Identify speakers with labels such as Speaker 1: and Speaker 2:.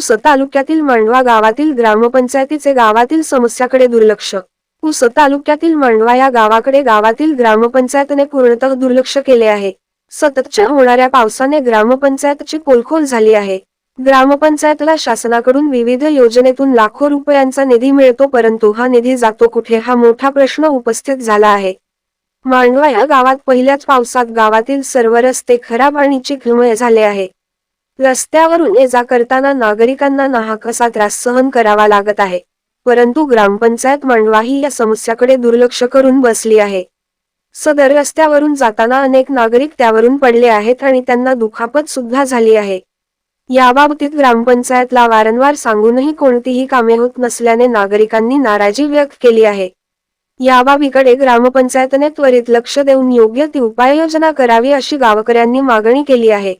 Speaker 1: पुस तालुक्यातील मांडवा गावातील ग्रामपंचायतीचे गावातील समस्याकडे दुर्लक्ष. पुस तालुक्यातील मांडवा या गावाकडे गावातील ग्रामपंचायतने पूर्णतः दुर्लक्ष केले आहे. सततच्या होणाऱ्या पावसाने ग्रामपंचायतची पोलखोल झाली आहे. ग्रामपंचायतला शासनाकडून विविध योजनेतून लाखो रुपयांचा निधी मिळतो परंतु हा निधी जातो कुठे हा मोठा प्रश्न उपस्थित झाला आहे. मांडवा या गावात पहिल्याच पावसात गावातील सर्व रस्ते खराब आणि चिखलमय झाले आहे. रस्त्यावरून ये जा करताना नागरिकांना नाहक असा त्रास सहन करावा लागत आहे. परंतु ग्रामपंचायत मांडवा ही या समस्याकडे दुर्लक्ष करून बसली आहे. सदर रस्त्यावरून जाताना अनेक नागरिक त्यावरून पडले आहेत आणि त्यांना दुखापत सुद्धा झाली आहे. याबाबतीत ग्रामपंचायतला वारंवार सांगूनही कोणतीही कामे होत नसल्याने नागरिकांनी नाराजी व्यक्त केली आहे. या बाबीकडे ग्रामपंचायतने त्वरित लक्ष देऊन योग्य ती उपाययोजना करावी अशी गावकऱ्यांनी मागणी केली आहे.